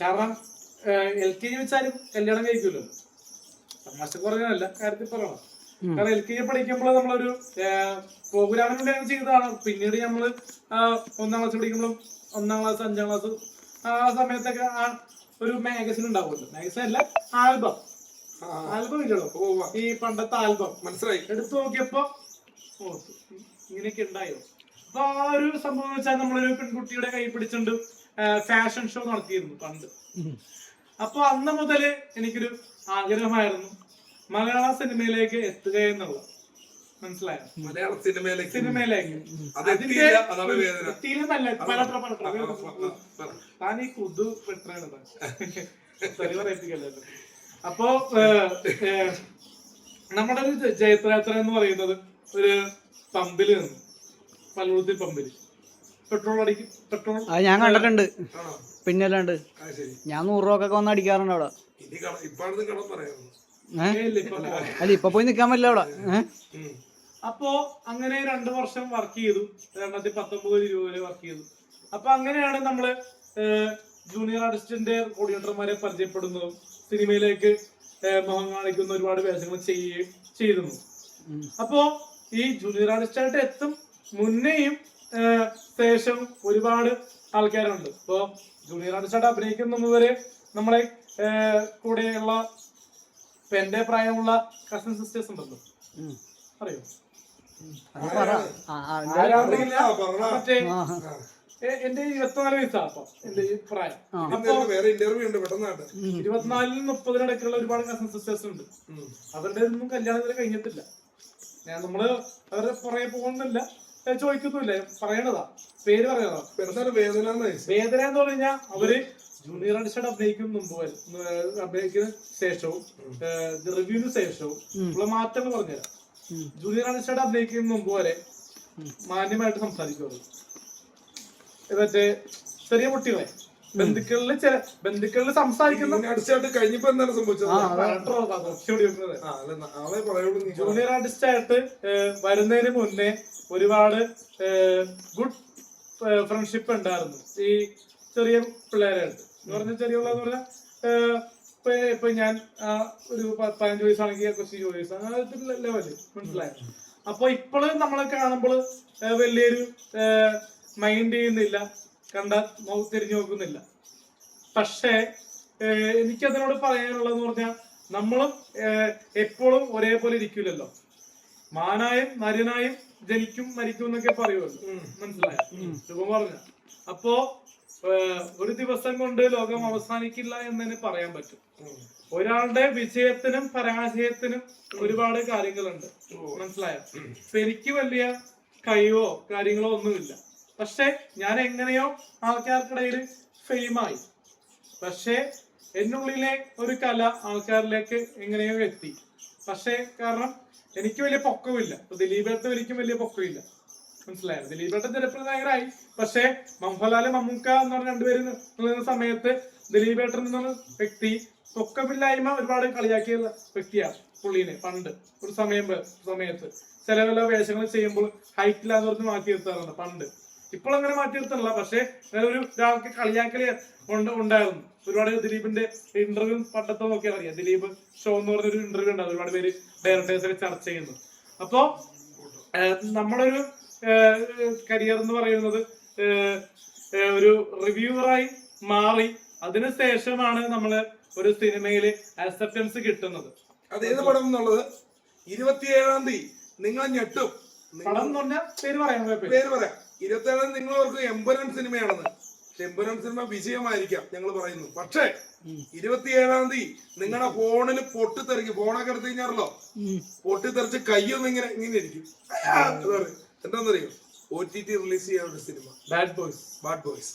കാരണം എൽ കെ ജി വെച്ചാലും കല്യാണം കഴിക്കുമല്ലോ തമാശ കുറഞ്ഞല്ല കാര്യത്തിൽ പറയണം. കാരണം എൽ കെ ജി പഠിക്കുമ്പോൾ നമ്മളൊരു പ്രോഗ്രാമിന് ചെയ്തതാണ്. പിന്നീട് നമ്മൾ ഒന്നാം ക്ലാസ് പഠിക്കുമ്പോഴും ഒന്നാം ക്ലാസ് അഞ്ചാം ക്ലാസ് ആ സമയത്തൊക്കെ ആ ഒരു മാഗസിൻ ഉണ്ടാവുമല്ലോ. മാഗസിൻ അല്ല ആൽബം ആൽബം ഇല്ലല്ലോ. ഈ പണ്ടത്തെ ആൽബം മനസ്സിലായി. എടുത്തു നോക്കിയപ്പോ ഓ ഇങ്ങനെയൊക്കെ ഉണ്ടായോ? അപ്പൊ ആ ഒരു സംഭവം വെച്ചാൽ നമ്മളൊരു പെൺകുട്ടിയുടെ കൈ പിടിച്ചുകൊണ്ട് ഫാഷൻ ഷോ നടത്തിയിരുന്നു പണ്ട്. അപ്പൊ അന്ന് മുതൽ എനിക്കൊരു ആഗ്രഹമായിരുന്നു മലയാള സിനിമയിലേക്ക് എത്തുക എന്നുള്ളത്. മനസ്സിലായോ? മലയാള സിനിമയിലേക്ക്. സിനിമയിലേക്ക്. അത് എത്തിയില്ല, അതാണ് വേദന. എത്തിയില്ലെന്നല്ല പലത്ര പലത്ര ആ, ആ, ആ, ആ. താൻ ഈ കുതു വെട്ടാണ് പറയിപ്പിക്കല്ലോ അപ്പോ നമ്മുടെ ഒരു ജയത്രയാത്ര എന്ന് പറയുന്നത് ഒരു പമ്പിൽ നിന്ന് പലൂത്തി പമ്പിൽ. പെട്രോൾ അടിക്കും. പെട്രോൾ അത് ഞാൻ കണ്ടിട്ടുണ്ട്. പിന്നെ അല്ലാണ്ട്. ഞാൻ നൂറ് രൂപ ഒക്കെ വന്ന് അടിക്കാറുണ്ട് അവിടെ. അല്ല ഇപ്പൊ പോയി നിക്കാൻ പറ്റില്ല അവിടെ. അപ്പോ അങ്ങനെ രണ്ടു വർഷം വർക്ക് ചെയ്തു. രണ്ടായിരത്തി പത്തൊമ്പത് ഇരുപതിൽ വർക്ക് ചെയ്തു. അപ്പൊ അങ്ങനെയാണ് നമ്മൾ ജൂനിയർ ആർട്ടിസ്റ്റിന്റെ കോർഡിനേറ്റർമാരെ പരിചയപ്പെടുന്നതും സിനിമയിലേക്ക് മുഖം കാണിക്കുന്ന ഒരുപാട് വേഷങ്ങൾ ചെയ്യുകയും ചെയ്തിരുന്നു അപ്പോ ഈ ജൂനിയർ ആർട്ടിസ്റ്റ് ആയിട്ട് എത്തും മുന്നേയും ശേഷം ഒരുപാട് ആൾക്കാരുണ്ട്. ഇപ്പോ ജൂനിയർ ആർട്ടിസ്റ്റ് ആയിട്ട് അഭിനയിക്കുന്നവര് നമ്മളെ കൂടെയുള്ള ഇപ്പൊ എന്റെ പ്രായമുള്ള കസിൻ സിസ്റ്റേഴ്സ് ഉണ്ടല്ലോ. അറിയോ? എന്റെ ഇരുപത്തിനാല് വയസ്സാ അപ്പൊ എന്റെ ഈ പ്രായം. വേറെ ഇന്റർവ്യൂ ഉണ്ട് പെട്ടെന്നായിട്ട്. ഉം. ഇരുപത്തിനാലിനും മുപ്പതിനിടയ്ക്കുള്ള ഒരുപാട് സിസ്റ്റേഴ്സ് ഉണ്ട്. അവരുടെ ഒന്നും കല്യാണം വരെ കഴിഞ്ഞിട്ടില്ല. ഞാൻ നമ്മൾ അവരെ പുറകെ പോകുന്നില്ല ചോദിക്കുന്നില്ല പറയണതാ. പേര് പറയണതാ. വേദന എന്ന് വേദന എന്ന് പറഞ്ഞു അവർ ജൂനിയർ ആർട്ടിസ്റ്റ് അഭിനയിക്കും മുമ്പ് അഭിനയിക്കുന്ന ശേഷവും റിവ്യൂവിന് ശേഷവും ഉള്ള മാറ്റങ്ങൾ പറഞ്ഞുതരാം. ജൂനിയർ ആർട്ടിസ്റ്റ് അഭിനയിക്കുന്ന മുമ്പ് വരെ മാന്യമായിട്ട് സംസാരിക്കുള്ളൂ. മറ്റേ ചെറിയ കുട്ടികളെ ബന്ധുക്കളിൽ ചില ബന്ധുക്കളിൽ സംസാരിക്കുന്ന അടിച്ചായിട്ട് കഴിഞ്ഞപ്പോ എന്താണ് സംഭവിച്ചത്? ജൂനിയർ ആർട്ടിസ്റ്റ് ആയിട്ട് വരുന്നതിന് മുന്നേ ഒരുപാട് ഗുഡ് ഫ്രണ്ട്ഷിപ്പ് ഉണ്ടായിരുന്നു. ഈ ചെറിയ പിള്ളേരായിട്ട്. എന്ന് പറഞ്ഞാൽ ചെറിയ പിള്ളേർ എന്ന് പറഞ്ഞാൽ ഇപ്പൊ ഇപ്പൊ ഞാൻ ഒരു പതിനഞ്ച് വയസ്സാണെങ്കിൽ കൊച്ചി ഇരുപത് വയസ്സ്. ലെവൽ. മനസ്സിലായോ? അപ്പൊ ഇപ്പോഴും നമ്മളെ കാണുമ്പോൾ വലിയൊരു മൈൻഡ് ചെയ്യുന്നില്ല. കണ്ട തിരിഞ്ഞു നോക്കുന്നില്ല. പക്ഷേ എനിക്കതിനോട് പറയാനുള്ളതെന്ന് പറഞ്ഞാൽ നമ്മളും എപ്പോഴും ഒരേപോലെ ഇരിക്കില്ലല്ലോ മാനായും നരനായും ജനിക്കും മരിക്കും എന്നൊക്കെ പറയുമല്ലോ മനസ്സിലായോ? ശുഭം പറഞ്ഞ. അപ്പോ ഒരു ദിവസം കൊണ്ട് ലോകം അവസാനിക്കില്ല എന്നതിന് പറയാൻ പറ്റും. ഒരാളുടെ വിജയത്തിനും പരാജയത്തിനും ഒരുപാട് കാര്യങ്ങളുണ്ട്. മനസ്സിലായോ? അപ്പൊ എനിക്ക് വലിയ കഴിവോ കാര്യങ്ങളോ ഒന്നുമില്ല. പക്ഷെ ഞാൻ എങ്ങനെയോ ആൾക്കാർക്കിടയിൽ ഫെയിമായി പക്ഷേ എന്നുള്ളിലെ ഒരു കല ആൾക്കാരിലേക്ക് എങ്ങനെയോ എത്തി. പക്ഷേ കാരണം എനിക്ക് വലിയ പൊക്കമില്ല ദിലീപേട്ടൻ എനിക്കും വലിയ പൊക്കമില്ല മനസ്സിലായോ? ദിലീപേട്ടൻ ജനപ്രദായകരായി പക്ഷേ മംഹലാൽ മമ്മൂക്ക എന്ന് പറഞ്ഞ രണ്ടുപേരും നിൽക്കുന്ന സമയത്ത് ദിലീപേട്ടൻ എന്ന് വ്യക്തി പൊക്കമില്ലായ്മ ഒരുപാട് കളിയാക്കിയ വ്യക്തിയാണ് പുള്ളീനെ പണ്ട്. ഒരു സമയം സമയത്ത്. ചില ചില വേഷങ്ങൾ ചെയ്യുമ്പോൾ ഹൈറ്റില്ലാന്ന് പറഞ്ഞ് മാറ്റി പണ്ട്. ഇപ്പോൾ അങ്ങനെ മാറ്റി പക്ഷെ ഒരു ഒരാൾക്ക് കളിയാക്കൽ ഉണ്ട് ഉണ്ടായിരുന്നു. ഒരുപാട് ദിലീപിന്റെ ഇന്റർവ്യൂ പണ്ടത്തെ നോക്കിയാൽ അറിയാം ദിലീപ് ഷോ എന്ന് പറഞ്ഞൊരു ഇന്റർവ്യൂ ഉണ്ടായിരുന്നു ഒരുപാട് പേര് ഡയറക്ടേഴ്സൊക്കെ ചർച്ച ചെയ്യുന്നു. അപ്പോ ഒരു കരിയർ എന്ന് പറയുന്നത് ഒരു റിവ്യൂവറായി മാറി അതിനുശേഷമാണ് നമ്മൾ ഒരു സിനിമയിൽ അക്സെപ്റ്റൻസ് കിട്ടുന്നത്. അത് ഏത് പടം എന്നുള്ളത്? ഇരുപത്തിയേഴാം തീയതി. നിങ്ങൾ ഞെട്ടും. പടം എന്ന് പറഞ്ഞാൽ പേര് പറയാം പേര് പറയാം. ഇരുപത്തിയേഴാം നിങ്ങൾ ഓർക്കും എമ്പുരാൻ സിനിമയാണെന്ന്. എമ്പുരാൻ സിനിമ വിജയമായിരിക്കാം ഞങ്ങൾ പറയുന്നു. പക്ഷേ ഇരുപത്തിയേഴാം തീയതി നിങ്ങളുടെ ഫോണിൽ പൊട്ടിത്തെറിക്കും. ഫോണൊക്കെ എടുത്തു കഴിഞ്ഞാറല്ലോ ഉം. പൊട്ടിത്തെറിച്ച് കയ്യൊന്നും ഇങ്ങനെ ഇങ്ങനെ ഇരിക്കും. എന്താണെന്നറിയോ ഒ ടി ടി റിലീസ് ചെയ്യാൻ ഒരു cinema bad boys bad boys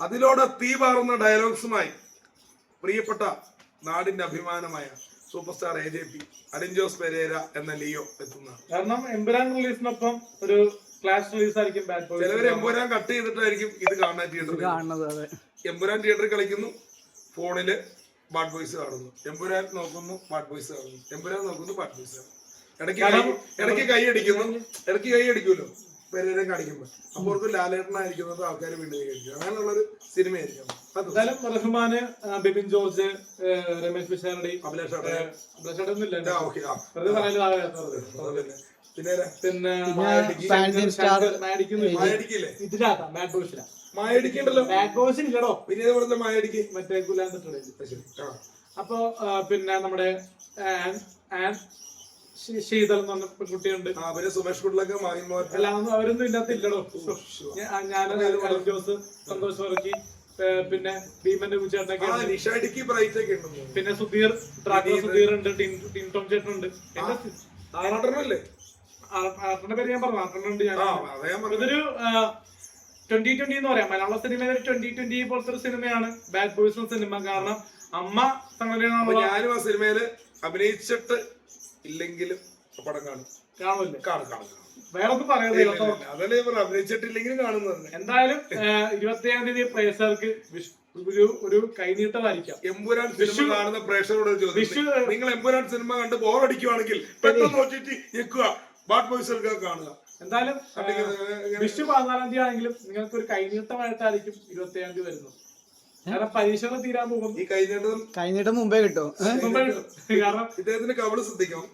അതിലൂടെ തീ പാറുന്ന ഡയലോഗ്സുമായി പ്രിയപ്പെട്ട നാടിന്റെ അഭിമാനമായ super star A J P Alin Jose Perera എന്ന ലിയോ എത്തുന്നതാണ് കാരണം എംബുരാൻ റിലീസിനൊപ്പം ഒരു ക്ലാഷ് റിലീസ് ആയിരിക്കും ബാഡ് ബോയ്സ് ചിലവർ എമ്പുരാൻ കട്ട് ചെയ്തിട്ടായിരിക്കും ഇത് കാണാൻ തിയേറ്ററിൽ എമ്പുരാൻ തിയേറ്ററിൽ കളിക്കുന്നു ഫോണിൽ ബാഡ് ബോയ്സ് കാണുന്നു. എമ്പുരാൻ നോക്കുന്നു ബാഡ് ബോയ്സ് കാണുന്നു. എമ്പുരാൻ നോക്കുന്നു ബാഡ് ബോയ്സ് കാണുന്നു. ഇടയ്ക്ക് കൈ- ഇടയ്ക്ക് കൈ അടിക്കുന്നു. ഇടയ്ക്ക് കൈ അടിക്കുമല്ലോ. പെരേരെ കാണിക്കുമ്പോൾ അപ്പോൾ അവർക്ക് ലാലേട്ടനായിരിക്കുന്നത് ആൾക്കാർ വീണ്ടും കഴിക്കും അങ്ങനെയുള്ളൊരു സിനിമയായിരിക്കും. എന്തായാലും റഹ്മാന് ബിപിൻ ജോർജ് രമേശ് പിഷാരടി അഭിലാഷ് അഭിലാഷ് പിന്നെ? പിന്നെ മായടിക്കുണ്ടല്ലോ ഇല്ലടോ. പിന്നെ മായടിക്ക് മറ്റേ ഗുലാൻ തട്ടടയിൽ. അപ്പൊ പിന്നെ നമ്മുടെ ആൻ- ആൻ ശീ- ശീതൾ എന്ന് പറഞ്ഞ പെൺകുട്ടിയുണ്ട്. ആ, അവർ സുമേഷ് കുട്ടിലൊക്കെ മാഹിമോൻ എല്ലാം ഒന്നും അവരൊന്നും ഇതിനകത്ത് ഇല്ലടോ ഞാൻ ജോസ് സന്തോഷ് വർക്കി പിന്നെ ഭീമന്റെ ചേട്ടനൊക്കെ ഉണ്ട് ബ്രൈറ്റ് ഒക്കെ ഉണ്ടെന്ന് പിന്നെ സുധീർ ട്രാക്ടർ സുധീർ. ഉണ്ട് ടിൻ ടോം ചേട്ടൻ ഉണ്ട് ആറാട്ടനല്ലേ? ആർട്ടന്റെ പേര് ഞാൻ പറഞ്ഞു ആർട്ടനുണ്ട് ഞാൻ ഇതൊരു ട്വന്റി ട്വന്റി എന്ന് പറയാം. മലയാള സിനിമയിൽ ഒരു ട്വന്റി ട്വന്റി പോലത്തെ ഒരു സിനിമയാണ്. ബാഡ് ബോയ്സ് സിനിമ. കാരണം അമ്മ സംഘടന ഞാനും ആ സിനിമയിൽ അഭിനയിച്ചിട്ട് ഇല്ലെങ്കിലും പടം കാണും. കാണുമല്ലേ? കാണും കാണും പറയുന്നില്ല. അതല്ലേ ഞാൻ അഭിനയിച്ചിട്ടില്ലെങ്കിലും കാണുന്നത്. എന്തായാലും ഇരുപത്തിയേഴാം തീയതി പ്രേക്ഷകർക്ക് ഒരു ഒരു കൈനീട്ടമായിരിക്കാം എമ്പുരാൻ സിനിമ കാണുന്ന പ്രേക്ഷകരോട് ചോദിച്ചു. നിങ്ങൾ എമ്പുരാൻ സിനിമ കണ്ട് ബോറടിക്കുവാണെങ്കിൽ പെട്ടെന്ന് നോക്കിയിട്ട് ഞെക്കുക. ബാഡ് ബോയ്സൊക്കെ കാണുക. എന്തായാലും വിഷു പതിനാലാം തീയതി ആണെങ്കിലും നിങ്ങൾക്ക് ഒരു കൈനീട്ടമായിട്ടായിരിക്കും ഇരുപത്തിയേഴാം തീയതി വരുന്നത്. കാരണം പരീക്ഷകൾ തീരാൻ പോകും ഈ കൈനീട്ടം കൈനീട്ടം മുമ്പേ കിട്ടും. മുമ്പേ കിട്ടും. കാരണം ഇദ്ദേഹത്തിന്റെ കവൾ ശ്രദ്ധിക്കണം.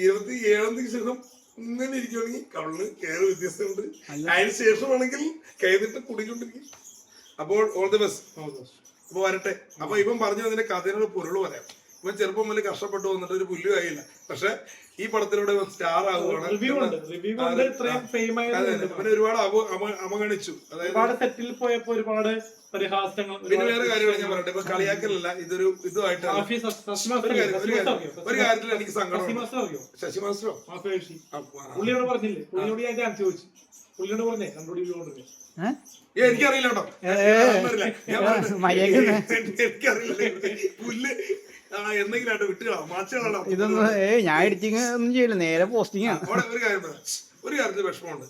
ഇരുപത്തി ഏഴാം തീയതി ശേഷം ഇങ്ങനെ ഇരിക്കുകയാണെങ്കിൽ കവളിന് കയറ് വ്യത്യാസമുണ്ട് അതിന് ശേഷമാണെങ്കിൽ കൈന്നിട്ട് കുടിക്കൊണ്ടിരിക്കും അപ്പോൾ ഓൾ ദി ബെസ്റ്റ് അപ്പൊ വരട്ടെ. അപ്പൊ ഇവൻ പറഞ്ഞു അതിന്റെ കഥയുടെ പൊരുൾ പറയാം. ഇവൻ ചെറുപ്പം മുതൽ കഷ്ടപ്പെട്ടു വന്നിട്ട് ഒരു പുല്ലു ആയില്ല പക്ഷെ ഈ പടത്തിലൂടെ സ്റ്റാർ ആവുകയാണ്. ഇവനെ ഒരുപാട് അവ- അവ- അവഗണിച്ചു അതായത് സെറ്റിൽ പോയപ്പോ ഒരുപാട് പരിഹാസങ്ങൾ പിന്നെ വേറെ കാര്യമാണ് ഞാൻ പറയട്ടെ ഇപ്പൊ കളിയാക്കലല്ല ഇതൊരു ഇതുമായിട്ട് ഒരു കാര്യം- ഒരു ഒരു കാര്യത്തിൽ എനിക്ക് സങ്കടം ശശി മാസ്റ്ററോ. പുള്ളിയോട് പറഞ്ഞില്ലേ? പുള്ളിയോട് ഞാൻ ചാൻസ് ചോദിച്ചു. പുള്ളിയോട് പറഞ്ഞേ കണ്ടുപിടി എനിക്കറിയില്ല കേട്ടോ. ഞാൻ പറഞ്ഞത് മര്യാദയ്ക്ക് എനിക്കറിയില്ല പുല്ല് എന്തെങ്കിലും ആയിട്ട് വിട്ടുകളാം. മാച്ചുകളാം ഇതൊന്നും ഏ ഞാൻ എഡിറ്റിങ് ഒന്നും ചെയ്യില്ല. നേരെ പോസ്റ്റിംഗ് ആണ്. അവിടെ ഒരു കാര്യം പറയാം. ഒരു കാര്യത്തിൽ വിഷമമുണ്ട്.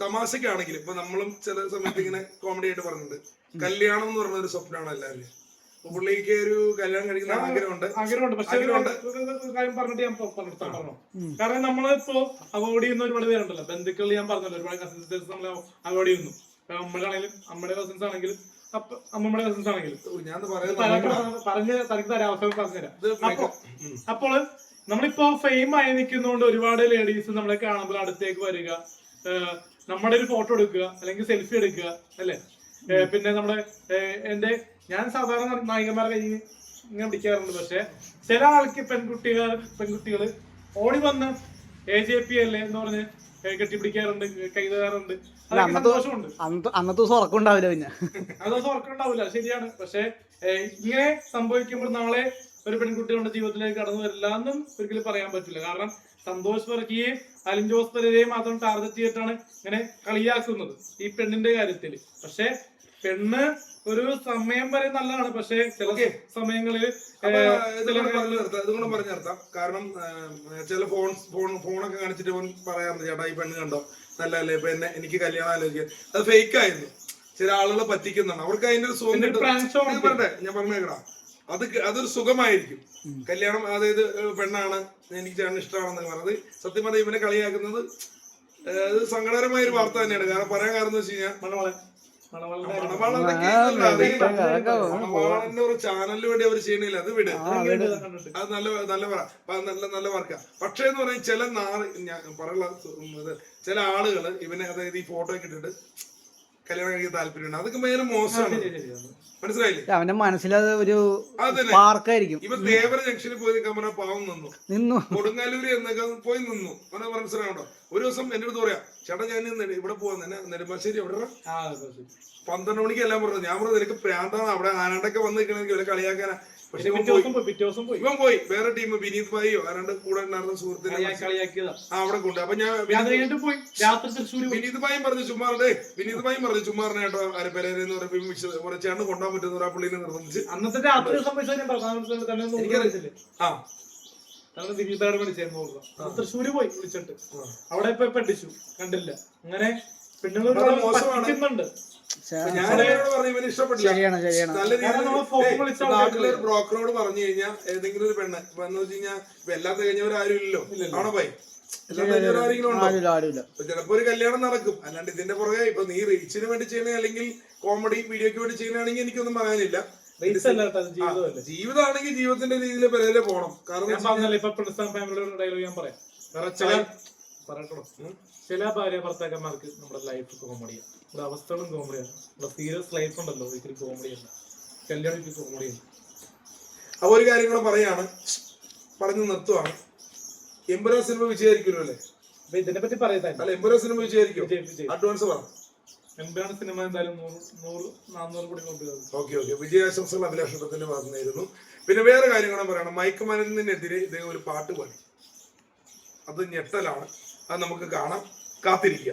തമാശക്കാണെങ്കിൽ ഇപ്പൊ നമ്മളും ചില സമയത്ത് ഇങ്ങനെ കോമഡി ആയിട്ട് പറഞ്ഞിട്ടുണ്ട് കല്യാണം എന്ന് പറഞ്ഞ ഒരു സ്വപ്നമാണ് എല്ലാവരും അപ്പൊ പുള്ളിക്ക് ഒരു കല്യാണം കഴിക്കുന്ന ആഗ്രഹമുണ്ട്. ആഗ്രഹമുണ്ട്. പക്ഷേ കാര്യം പറഞ്ഞിട്ട് ഞാൻ പ- പറഞ്ഞു കാരണം നമ്മളിപ്പോ അവോയ്ഡ് ചെയ്യുന്ന ഒരുപാട് പേരുണ്ടല്ലോ. ബന്ധുക്കൾ ഞാൻ പറഞ്ഞല്ലോ ഒരുപാട് കസിൻസ് നമ്മൾ അവോയ്ഡ് ചെയ്യുന്നു. നമ്മളാണെങ്കിലും നമ്മുടെ കസിൻസ് ആണെങ്കിലും അപ്പ ബിസിനസ് ആണെങ്കിലും ഞാൻ പറഞ്ഞ് തനിക്ക് തരാം അവസരം പറഞ്ഞുതരാം അപ്പോൾ നമ്മളിപ്പോ ഫെയിം ആയി നിൽക്കുന്നതുകൊണ്ട് ഒരുപാട് ലേഡീസ് നമ്മളെ കാണുമ്പോൾ അടുത്തേക്ക് വരിക നമ്മുടെ ഒരു ഫോട്ടോ എടുക്കുക അല്ലെങ്കിൽ സെൽഫി എടുക്കുക അല്ലേ? പിന്നെ നമ്മുടെ എന്റെ ഞാൻ സാധാരണ നായികമാരെ കയ്യിൽ ഇങ്ങനെ പിടിക്കാറുണ്ട്. പക്ഷെ ചില ആൾക്ക് പെൺകുട്ടികൾ പെൺകുട്ടികൾ ഓടി വന്ന് എ ജെ പി അല്ലേ എന്ന് പറഞ്ഞ് കെട്ടിപ്പിടിക്കാറുണ്ട് കൈതാറുണ്ട് അന്നത്തെ ദിവസം ഉറക്കമുണ്ടാവില്ല പിന്നെ. അന്നത്തെ ദിവസം ഉറക്കമുണ്ടാവില്ല ശരിയാണ്. പക്ഷെ ഇങ്ങനെ സംഭവിക്കുമ്പോൾ നാളെ ഒരു പെൺകുട്ടികളുടെ ജീവിതത്തിലേക്ക് കടന്നു വരില്ല എന്നും ഒരിക്കലും പറയാൻ പറ്റില്ല. കാരണം സന്തോഷ് വർക്കിയെ അലിൻ ജോസ് പെരരെയും മാത്രം ടാർഗറ്റ് ചെയ്തിട്ടാണ് ഇങ്ങനെ കളിയാക്കുന്നത് ഈ പെണ്ണിന്റെ കാര്യത്തിൽ പക്ഷെ പെണ്ണ് ഒരു സമയം വരെ നല്ലതാണ്. പക്ഷേ ചില സമയങ്ങളിൽ ഇതുകൊണ്ട് പറഞ്ഞു നിർത്താം. കാരണം ചില ഫോൺ ഫോൺ ഫോണൊക്കെ കാണിച്ചിട്ട് ഇവൻ പറയാറുണ്ട് ചേട്ടാ ഈ പെണ്ണ് കണ്ടോ? നല്ലല്ലേ ഇപ്പൊ എന്നെ എനിക്ക് കല്യാണം ആലോചിക്കുക അത് ഫേക്ക് ആയിരുന്നു. ചില ആളുകളെ പറ്റിക്കുന്നതാണ്. അവർക്ക് അതിന്റെ ഒരു സുഖം പറയട്ടെ ഞാൻ പറഞ്ഞേക്കടാ അത് അതൊരു സുഖമായിരിക്കും. കല്യാണം അതായത് പെണ്ണാണ് എനിക്ക് ചേട്ടൻ ഇഷ്ടമാണെന്ന് പറഞ്ഞത് സത്യം പറഞ്ഞാൽ ഇവനെ കളിയാക്കുന്നത് അത് സങ്കടകരമായ ഒരു വാർത്ത തന്നെയാണ്. കാരണം പറയാൻ കാരണം എന്ന് വെച്ച് കഴിഞ്ഞാൽ ഒരു ചാനലിന് വേണ്ടി അവർ ചെയ്യണില്ല. അത് വിട്. അത് നല്ല നല്ല നല്ല നല്ല വർക്കാ. പക്ഷേ എന്ന് പറഞ്ഞാൽ ചില നാൾ ഞാൻ പറയുള്ള ചില ആളുകൾ ഇവനെ അതായത് ഈ ഫോട്ടോ ഒക്കെ ഇട്ടിട്ട് കല്യാണം കഴിക്കാൻ താല്പര്യമുണ്ട്. അതൊക്കെ ഭയങ്കര മോശമാണ്. ശരി, ശരി, ശരി. മനസ്സിലായില്ലേ? അവന്റെ മനസ്സിലത് ഒരു പാർക്കായിരിക്കും. ജംഗ്ഷനിൽ പോയി നിൽക്കാൻ പറഞ്ഞ പാവം നിന്നു. നിന്നു. കൊടുങ്ങാലൂര് എന്നൊക്കെ പോയി നിന്നു. അവനെ മനസ്സിലാകണ്ടോ ഒരു ദിവസം എന്റെ അടുത്ത് പറയാം ചേട്ടാ ഞാൻ ഇവിടെ പോവാൻ തന്നെ നെടുമ്പാശ്ശേരി എവിടെ. പന്ത്രണ്ട് മണിക്ക് എല്ലാം പറഞ്ഞു. ഞാൻ പറഞ്ഞു നിനക്ക് പ്രാന്താണ് അവിടെ ആനണ്ടൊക്കെ വന്ന് നിൽക്കണമെങ്കിൽ ഇവിടെ കളിയാക്കാനാ. പക്ഷെ ഇവൻ പിറ്റേ പോയി. ദിവസം പോയി പിറ്റേ ദിവസം പോയി. ഇവൻ പോയി. വേറെ ടീം വിനീത് ഭായിയോ ആരാണ്ട് കൂടെ ഉണ്ടായിരുന്ന സുഹൃത്തിനെ കളിയാക്കിയതാ. ആ അവിടെ കൊണ്ട്. അപ്പൊ ഞാൻ ഞാൻ വിനീത് കഴിഞ്ഞിട്ട് പോയി. രാത്രി തൃശ്ശൂര് പോയി. വിനീത് ഭായും പറഞ്ഞു ചുമ്മാറുടെ വിനീത് ഭായും പറഞ്ഞു ചുമ്മാറിനെ കേട്ടോ അരപ്പരേന്ന് പറയുമ്പോൾ കുറെ ചേട്ടന് കൊണ്ടാൻ പറ്റുന്ന ആ പുള്ളിനെ നിർബന്ധിച്ച്. അന്നത്തെ രാത്രി സംഭവിച്ചത് ഞാൻ പ്രധാനമന്ത്രി തന്നെ ഒന്ന് വിളിച്ചില്ലേ? ആ. കാരണം ദിലീപാട് വിളിച്ചായിരുന്നു ഓർമ്മ. തൃശ്ശൂര് പോയി വിളിച്ചിട്ട്. അവിടെ ഇപ്പൊ പെട്ടിച്ചു കണ്ടില്ല. അങ്ങനെ പെണ്ണുങ്ങൾ അത് മോശമാണ്. പറ്റിക്കുന്നുണ്ട് ബ്രോക്കറോട് പറഞ്ഞു കഴിഞ്ഞാൽ ഏതെങ്കിലും ഒരു പെണ്ണ് ഇപ്പൊ എന്ന് വെച്ച് കഴിഞ്ഞാൽ എല്ലാം തികഞ്ഞവരാരും ഇല്ലല്ലോ. ആണോ പോയി ചിലപ്പോ ഒരു കല്യാണം നടക്കും. അല്ലാണ്ട് ഇതിന്റെ പുറകെ ഇപ്പൊ നീ റീച്ചിന് വേണ്ടി ചെയ്യണേ അല്ലെങ്കിൽ കോമഡി വീഡിയോക്ക് വേണ്ടി ചെയ്യണമെങ്കിൽ എനിക്കൊന്നും പറയാനില്ല. റേസ് അല്ല കേട്ടോ, അത് ജീവിതമല്ലേ? ജീവിതമാണെങ്കിൽ ജീവിതത്തിന്റെ രീതിയിൽ പെരേലെ പോണം കാരണം ഞാൻ പറഞ്ഞല്ലോ ഇപ്പൊ ഡയലോഗ് ഞാൻ പറയാം. വേറെ ചില ചായ- പറയട്ടോ ചില ഭാര്യ ഭർത്താക്കന്മാർക്ക് നമ്മുടെ ലൈഫ് കോമഡിയാണ് നമ്മുടെ അവസ്ഥകളും കോമഡിയാണ് നമ്മുടെ സീരിയസ് ലൈഫ് ഉണ്ടല്ലോ ഒരിക്കലും കോമഡിയല്ല കല്യാണം കോമഡിയല്ല അപ്പൊ ഒരു കാര്യം കൂടെ പറയാണ്. പറഞ്ഞു നിർത്തുവാണ്. എമ്പുരാൻ സിനിമ വിജയായിരിക്കുമല്ലോ അല്ലേ? ഇതിനെ പറ്റി പറയട്ടെ അല്ല എമ്പുരാൻ സിനിമ വിജയായിരിക്കും വിജയ് വിജയ്. അഡ്വാൻസ് പറ. എംബിയാണ് സിനിമ എന്തായാലും നൂറ് നൂറ് നാന്നൂറ് കോടി കൊണ്ടുവരുന്നത് ഓക്കെ ഓക്കെ. വിജയാശംസകൾ അഭിലാഷത്തിന്റെ ഭാഗത്തുനിന്നായിരുന്നു പിന്നെ വേറെ കാര്യം കൂടെ പറയണം. മയക്കുമരുന്നിനെതിരെ ഇദ്ദേഹം ഒരു പാട്ട് പാടി. അത് ഞെട്ടലാണ്. അത് നമുക്ക് കാണാം. കാത്തിരിക്കുക.